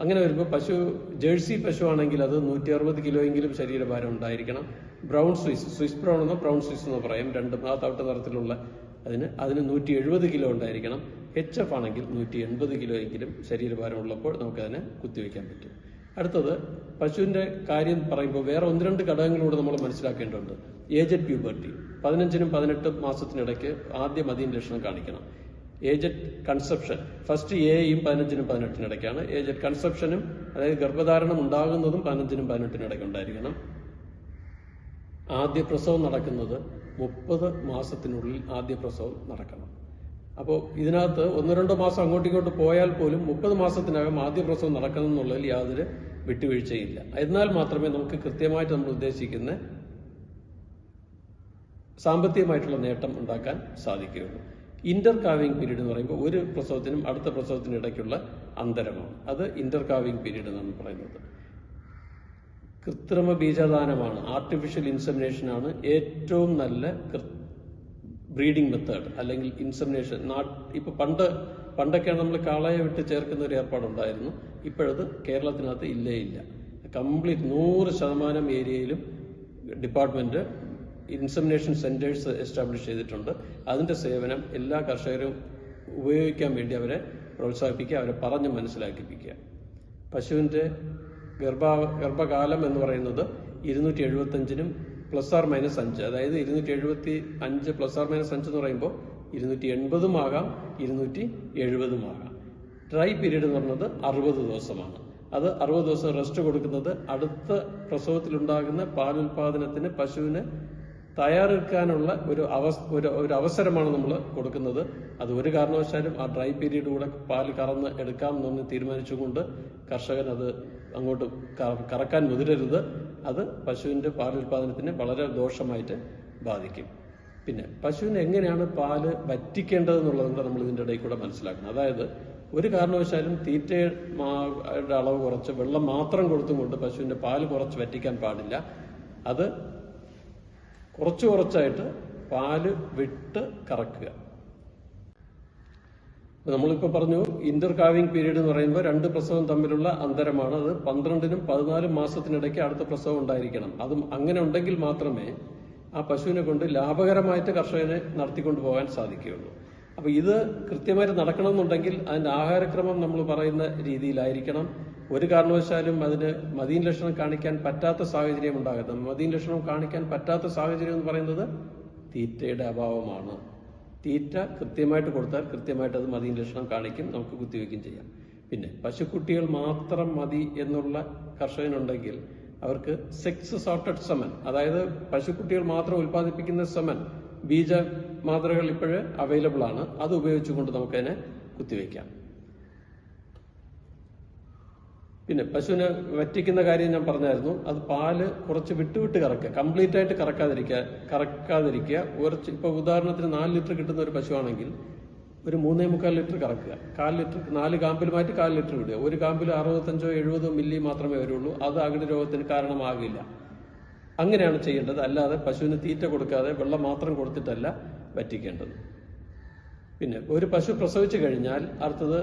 അങ്ങനെ വരുമ്പോൾ പശു ജേഴ്സി പശു ആണെങ്കിൽ അത് നൂറ്റി അറുപത് കിലോയെങ്കിലും ശരീരഭാരം ഉണ്ടായിരിക്കണം. ബ്രൗൺ സ്വിസ് സ്വിസ് ബ്രൗൺ എന്നോ ബ്രൗൺ സ്വിസ് എന്നോ പറയാം. രണ്ടും ആ തവിട്ട് നിറത്തിലുള്ള അതിന് അതിന് നൂറ്റി എഴുപത് കിലോ ഉണ്ടായിരിക്കണം. എച്ച് എഫ് ആണെങ്കിൽ നൂറ്റി എൺപത് കിലോയെങ്കിലും ശരീരഭാരം ഉള്ളപ്പോൾ നമുക്കതിനെ കുത്തിവെക്കാൻ പറ്റും. അടുത്തത് പശുവിന്റെ കാര്യം പറയുമ്പോൾ വേറെ ഒന്ന് രണ്ട് ഘടകങ്ങളൂടെ നമ്മൾ മനസ്സിലാക്കേണ്ടതുണ്ട്. ഏജഡ് പ്യൂബർട്ടി പതിനഞ്ചിനും പതിനെട്ട് മാസത്തിനിടയ്ക്ക് ആദ്യം മതിയും ലക്ഷണം കാണിക്കണം. Aged conception. ഫസ്റ്റ് എയും പതിനഞ്ചിനും പതിനെട്ടിനും ഇടയ്ക്കാണ്. ഏജഡ് കൺസെപ്ഷനും അതായത് ഗർഭധാരണം ഉണ്ടാകുന്നതും പതിനഞ്ചിനും പതിനെട്ടിനും ഇടയ്ക്ക് ഉണ്ടായിരിക്കണം. ആദ്യ പ്രസവം നടക്കുന്നത് മുപ്പത് മാസത്തിനുള്ളിൽ ആദ്യ പ്രസവം നടക്കണം. അപ്പോൾ ഇതിനകത്ത് ഒന്ന് രണ്ടോ മാസം അങ്ങോട്ടും ഇങ്ങോട്ട് പോയാൽ പോലും മുപ്പത് മാസത്തിനകം ആദ്യ പ്രസവം നടക്കണം എന്നുള്ളതിൽ യാതൊരു വിട്ടുവീഴ്ചയില്ല. എന്നാൽ മാത്രമേ നമുക്ക് കൃത്യമായിട്ട് നമ്മൾ ഉദ്ദേശിക്കുന്ന സാമ്പത്തികമായിട്ടുള്ള നേട്ടം ഉണ്ടാക്കാൻ സാധിക്കുകയുള്ളൂ. ഇന്റർ കാവിംഗ് പീരീഡ് എന്ന് പറയുമ്പോൾ ഒരു പ്രസവത്തിനും അടുത്ത പ്രസവത്തിനും ഇടയ്ക്കുള്ള അന്തരമാണ്. അത് ഇന്റർ കാവിംഗ് പീരീഡ് എന്നാണ് പറയുന്നത്. കൃത്രിമ ബീജദാനമാണ് ആർട്ടിഫിഷ്യൽ ഇൻസമിനേഷൻ ആണ് ഏറ്റവും നല്ല ബ്രീഡിംഗ് മെത്തേഡ് അല്ലെങ്കിൽ ഇൻസമിനേഷൻ ഇപ്പൊ പണ്ട് പണ്ടൊക്കെയാണ് നമ്മൾ കാളയെ വിട്ട് ചേർക്കുന്ന ഒരു ഏർപ്പാടുണ്ടായിരുന്നു. ഇപ്പോഴത് കേരളത്തിനകത്ത് ഇല്ലേ ഇല്ല. കംപ്ലീറ്റ് നൂറ് ശതമാനം ഏരിയയിലും ഡിപ്പാർട്ട്മെന്റ് ഇൻസമിനേഷൻ സെന്റേഴ്സ് എസ്റ്റാബ്ലിഷ് ചെയ്തിട്ടുണ്ട്. അതിന്റെ സേവനം എല്ലാ കർഷകരും ഉപയോഗിക്കാൻ വേണ്ടി അവരെ പ്രോത്സാഹിപ്പിക്കുക അവരെ പറഞ്ഞ് മനസ്സിലാക്കിപ്പിക്കുക. പശുവിന്റെ ഗർഭ ഗർഭകാലം എന്ന് പറയുന്നത് ഇരുന്നൂറ്റി എഴുപത്തഞ്ചിനും പ്ലസ് ആർ മൈനസ് അഞ്ച് അതായത് ഇരുന്നൂറ്റി എഴുപത്തി അഞ്ച് പ്ലസ് ആർ മൈനസ് അഞ്ച് എന്ന് പറയുമ്പോൾ ഇരുന്നൂറ്റി എൺപതും ആകാം ഇരുന്നൂറ്റി എഴുപതും ആകാം ഡ്രൈ പീരീഡ് എന്ന് പറയുന്നത് അറുപത് ദിവസമാണ്. അത് അറുപത് ദിവസം റെസ്റ്റ് കൊടുക്കുന്നത് അടുത്ത പ്രസവത്തിലുണ്ടാകുന്ന പാലുൽപാദനത്തിന് പശുവിന് തയ്യാറെടുക്കാനുള്ള ഒരു ഒരു അവസരമാണ് നമ്മൾ കൊടുക്കുന്നത്. അത് ഒരു കാരണവശാലും ആ ഡ്രൈ പീരീഡ് കൂടെ പാൽ കറന്ന് എടുക്കാം എന്ന് തീരുമാനിച്ചുകൊണ്ട് കർഷകൻ അത് അങ്ങോട്ട് കറക്കാൻ മുതിരരുത്. അത് പശുവിന്റെ പാലുൽപാദനത്തിന് വളരെ ദോഷമായിട്ട് ബാധിക്കും. പിന്നെ പശുവിന് എങ്ങനെയാണ് പാൽ വറ്റിക്കേണ്ടതെന്നുള്ളത് നമ്മൾ ഇതിന്റെ ഇടയിൽ കൂടെ മനസ്സിലാക്കണം. അതായത് ഒരു കാരണവശാലും തീറ്റയുടെ അളവ് കുറച്ച് വെള്ളം മാത്രം കൊടുത്തും കൊണ്ട് പശുവിന്റെ പാൽ കുറച്ച് വറ്റിക്കാൻ പാടില്ല. അത് കുറച്ച് കുറച്ചായിട്ട് പാൽ വിട്ട് കറക്കുക. നമ്മളിപ്പോൾ പറഞ്ഞു ഇന്റർ കാവിംഗ് പീരീഡ് എന്ന് പറയുമ്പോൾ രണ്ട് പ്രസവം തമ്മിലുള്ള അന്തരമാണ്. അത് പന്ത്രണ്ടിനും പതിനാലും മാസത്തിനിടയ്ക്ക് അടുത്ത പ്രസവം ഉണ്ടായിരിക്കണം. അതും അങ്ങനെ ഉണ്ടെങ്കിൽ മാത്രമേ ആ പശുവിനെ കൊണ്ട് ലാഭകരമായിട്ട് കർഷകനെ നടത്തിക്കൊണ്ടു പോകാൻ സാധിക്കുകയുള്ളൂ. അപ്പൊ ഇത് കൃത്യമായിട്ട് നടക്കണമെന്നുണ്ടെങ്കിൽ അതിന്റെ ആഹാരക്രമം നമ്മൾ പറയുന്ന രീതിയിലായിരിക്കണം. ഒരു കാരണവശാലും അതിന് മദീൻ ലക്ഷണം കാണിക്കാൻ പറ്റാത്ത സാഹചര്യം ഉണ്ടാകരുത്. മദീൻ ലക്ഷണം കാണിക്കാൻ പറ്റാത്ത സാഹചര്യം എന്ന് പറയുന്നത് തീറ്റയുടെ അഭാവമാണ്. തീറ്റ കൃത്യമായിട്ട് കൊടുത്താൽ കൃത്യമായിട്ട് അത് മദീൻ ലക്ഷണം കാണിക്കും നമുക്ക് കുത്തിവെക്കുകയും ചെയ്യാം. പിന്നെ പശുക്കുട്ടികൾ മാത്രം മതി എന്നുള്ള കർഷകനുണ്ടെങ്കിൽ അവർക്ക് സെക്സ് സോർട്ടഡ് സെമൻ അതായത് പശുക്കുട്ടികൾ മാത്രം ഉൽപ്പാദിപ്പിക്കുന്ന സെമൻ ബീജ മാതൃകൾ ഇപ്പോഴ് അവൈലബിൾ ആണ്. അത് ഉപയോഗിച്ചുകൊണ്ട് നമുക്കതിനെ കുത്തിവെക്കാം. പിന്നെ പശുവിനെ വറ്റിക്കുന്ന കാര്യം ഞാൻ പറഞ്ഞായിരുന്നു. അത് പാൽ കുറച്ച് വിട്ടുവിട്ട് കറക്കുക. കംപ്ലീറ്റ് ആയിട്ട് കറക്കാതിരിക്കുക. കറക്കാതിരിക്കുക. കുറച്ച് ഇപ്പൊ ഉദാഹരണത്തിന് നാല് ലിറ്റർ കിട്ടുന്ന ഒരു പശുവാണെങ്കിൽ ഒരു മൂന്നേ മുക്കാൽ ലിറ്റർ കറക്കുക. കാൽ ലിറ്റർ നാല് കാമ്പിൽ മാറ്റി കാൽ ലിറ്റർ വിടുക. ഒരു കാമ്പിൽ അറുപത്തഞ്ചോ എഴുപതോ മില്ലി മാത്രമേ വരുള്ളൂ. അത് അകിട് രോഗത്തിന് കാരണമാകില്ല. അങ്ങനെയാണ് ചെയ്യേണ്ടത്. അല്ലാതെ പശുവിന് തീറ്റ കൊടുക്കാതെ വെള്ളം മാത്രം കൊടുത്തിട്ടല്ല വറ്റിക്കേണ്ടത്. പിന്നെ ഒരു പശു പ്രസവിച്ചു കഴിഞ്ഞാൽ അടുത്തത്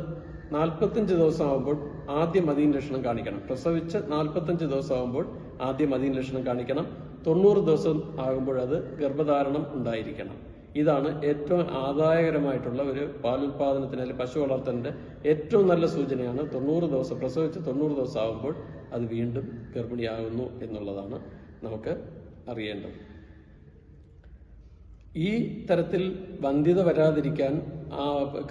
നാൽപ്പത്തഞ്ച് ദിവസം ആകുമ്പോൾ ആദ്യം മദീൻ ലക്ഷണം കാണിക്കണം. പ്രസവിച്ച് നാൽപ്പത്തഞ്ച് ദിവസം ആകുമ്പോൾ ആദ്യം മദീൻ ലക്ഷണം കാണിക്കണം. തൊണ്ണൂറ് ദിവസം ആകുമ്പോൾ അത് ഗർഭധാരണം ഉണ്ടായിരിക്കണം. ഇതാണ് ഏറ്റവും ആദായകരമായിട്ടുള്ള ഒരു പാലുൽപാദനത്തിന് അല്ലെങ്കിൽ പശു വളർത്തലിന്റെ ഏറ്റവും നല്ല സൂചനയാണ്. തൊണ്ണൂറ് ദിവസം പ്രസവിച്ച് തൊണ്ണൂറ് ദിവസം ആകുമ്പോൾ അത് വീണ്ടും ഗർഭിണിയാകുന്നു എന്നുള്ളതാണ് നമുക്ക് അറിയേണ്ടത്. ഈ തരത്തിൽ വന്ധ്യത വരാതിരിക്കാൻ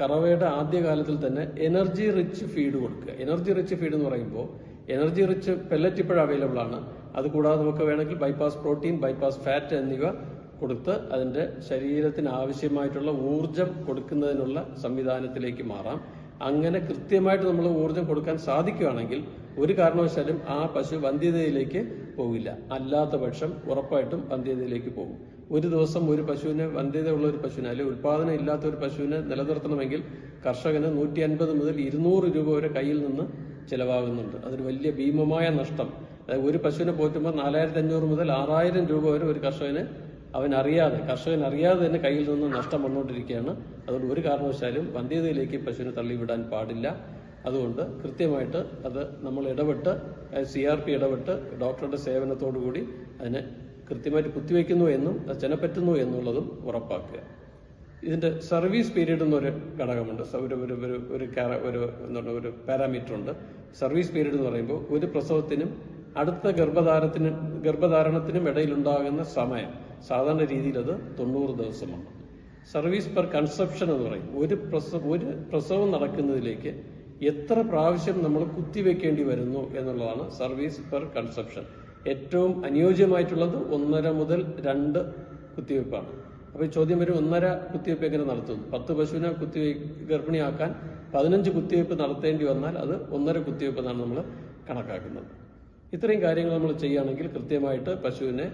കറവയുടെ ആദ്യകാലത്തിൽ തന്നെ എനർജി റിച്ച് ഫീഡ് കൊടുക്കുക. എനർജി റിച്ച് ഫീഡ് എന്ന് പറയുമ്പോൾ എനർജി റിച്ച് പെല്ലറ്റ് ഇപ്പോഴും അവൈലബിൾ ആണ്. അതുകൂടാതെ നമുക്ക് വേണമെങ്കിൽ ബൈപ്പാസ് പ്രോട്ടീൻ ബൈപ്പാസ് ഫാറ്റ് എന്നിവ കൊടുത്ത് അതിന്റെ ശരീരത്തിന് ആവശ്യമായിട്ടുള്ള ഊർജം കൊടുക്കുന്നതിനുള്ള സംവിധാനത്തിലേക്ക് മാറാം. അങ്ങനെ കൃത്യമായിട്ട് നമ്മൾ ഊർജം കൊടുക്കാൻ സാധിക്കുകയാണെങ്കിൽ ഒരു കാരണവശാലും ആ പശു വന്ധ്യതയിലേക്ക് പോകില്ല അല്ലാത്ത പക്ഷം ഉറപ്പായിട്ടും വന്ധ്യതയിലേക്ക് പോകും. ഒരു ദിവസം ഒരു പശുവിന് വന്ധ്യതയുള്ള ഒരു പശുവിന് അല്ലെങ്കിൽ ഉൽപാദനം ഇല്ലാത്ത ഒരു പശുവിനെ നിലനിർത്തണമെങ്കിൽ കർഷകന് നൂറ്റി അൻപത് മുതൽ ഇരുന്നൂറ് രൂപ വരെ കയ്യിൽ നിന്ന് ചിലവാകുന്നുണ്ട്. അതൊരു വലിയ ഭീമമായ നഷ്ടം. അതായത് ഒരു പശുവിനെ പോറ്റുമ്പോൾ നാലായിരത്തി അഞ്ഞൂറ് മുതൽ ആറായിരം രൂപ വരെ ഒരു കർഷകന് അവൻ അറിയാതെ കർഷകൻ അറിയാതെ തന്നെ കയ്യിൽ നിന്ന് നഷ്ടം വന്നുകൊണ്ടിരിക്കുകയാണ്. അതുകൊണ്ട് ഒരു കാരണവശാലും വന്ധ്യതയിലേക്ക് പശുവിനെ തള്ളിവിടാൻ പാടില്ല. അതുകൊണ്ട് കൃത്യമായിട്ട് അത് നമ്മൾ ഇടപെട്ട് സി ആർ പി ഇടപെട്ട് ഡോക്ടറുടെ സേവനത്തോടു കൂടി അതിനെ കൃത്യമായിട്ട് കുത്തിവെക്കുന്നു എന്നും അത് ചെനപ്പറ്റുന്നു എന്നുള്ളതും ഉറപ്പാക്കുക. ഇതിന്റെ സർവീസ് പീരീഡ് എന്നൊരു ഘടകമുണ്ട്. ഒരു ഒരു ഒരു ഒരു ഒരു എന്താണ് ഒരു പാരാമീറ്റർ ഉണ്ട്. സർവീസ് പീരീഡ് എന്ന് പറയുമ്പോൾ ഒരു പ്രസവത്തിനും അടുത്ത ഗർഭധാരത്തിനും ഗർഭധാരണത്തിനും ഇടയിലുണ്ടാകുന്ന സമയം സാധാരണ രീതിയിൽ അത് തൊണ്ണൂറ് ദിവസമാണ്. സർവീസ് പെർ കൺസെപ്ഷൻ എന്ന് പറയും. ഒരു പ്രസവ ഒരു പ്രസവം നടക്കുന്നതിലേക്ക് എത്ര പ്രാവശ്യം നമ്മൾ കുത്തിവെക്കേണ്ടി വരുന്നു എന്നുള്ളതാണ് സർവീസ് പെർ കൺസെപ്ഷൻ ഏറ്റവും അനുയോജ്യമായിട്ടുള്ളത് ഒന്നര മുതൽ രണ്ട് കുത്തിവയ്പ്പാണ്. അപ്പോൾ ഈ ചോദ്യം വരും ഒന്നര കുത്തിവയ്പ്പ് എങ്ങനെ നടത്തുന്നു പത്ത് പശുവിനെ കുത്തിവയ് ഗർഭിണിയാക്കാൻ പതിനഞ്ച് കുത്തിവയ്പ്പ് നടത്തേണ്ടി വന്നാൽ അത് ഒന്നര കുത്തിവയ്പ്പ് എന്നാണ് നമ്മൾ കണക്കാക്കുന്നത്. ഇത്രയും കാര്യങ്ങൾ നമ്മൾ ചെയ്യുകയാണെങ്കിൽ കൃത്യമായിട്ട് പശുവിനെ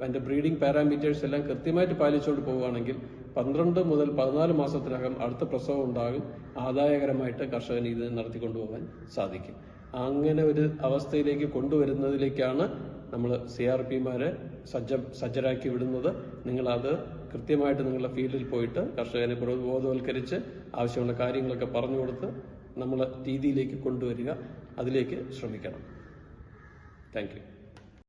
അതിന്റെ ബ്രീഡിംഗ് പാരാമീറ്റേഴ്സ് എല്ലാം കൃത്യമായിട്ട് പാലിച്ചുകൊണ്ട് പോവുകയാണെങ്കിൽ പന്ത്രണ്ട് മുതൽ പതിനാല് മാസത്തിനകം അടുത്ത പ്രസവം ഉണ്ടാകും. ആദായകരമായിട്ട് കർഷകന് ഇത് നടത്തിക്കൊണ്ടുപോകാൻ സാധിക്കും. അങ്ങനെ ഒരു അവസ്ഥയിലേക്ക് കൊണ്ടുവരുന്നതിലേക്കാണ് നമ്മൾ സി ആർ പിമാരെ സജ്ജ സജ്ജരാക്കി വിടുന്നത്. നിങ്ങളത് കൃത്യമായിട്ട് നിങ്ങളുടെ ഫീൽഡിൽ പോയിട്ട് കർഷകനെ ബോധവൽക്കരിച്ച് ആവശ്യമുള്ള കാര്യങ്ങളൊക്കെ പറഞ്ഞു കൊടുത്ത് നമ്മളെ രീതിയിലേക്ക് കൊണ്ടുവരിക. അതിലേക്ക് ശ്രമിക്കണം. താങ്ക്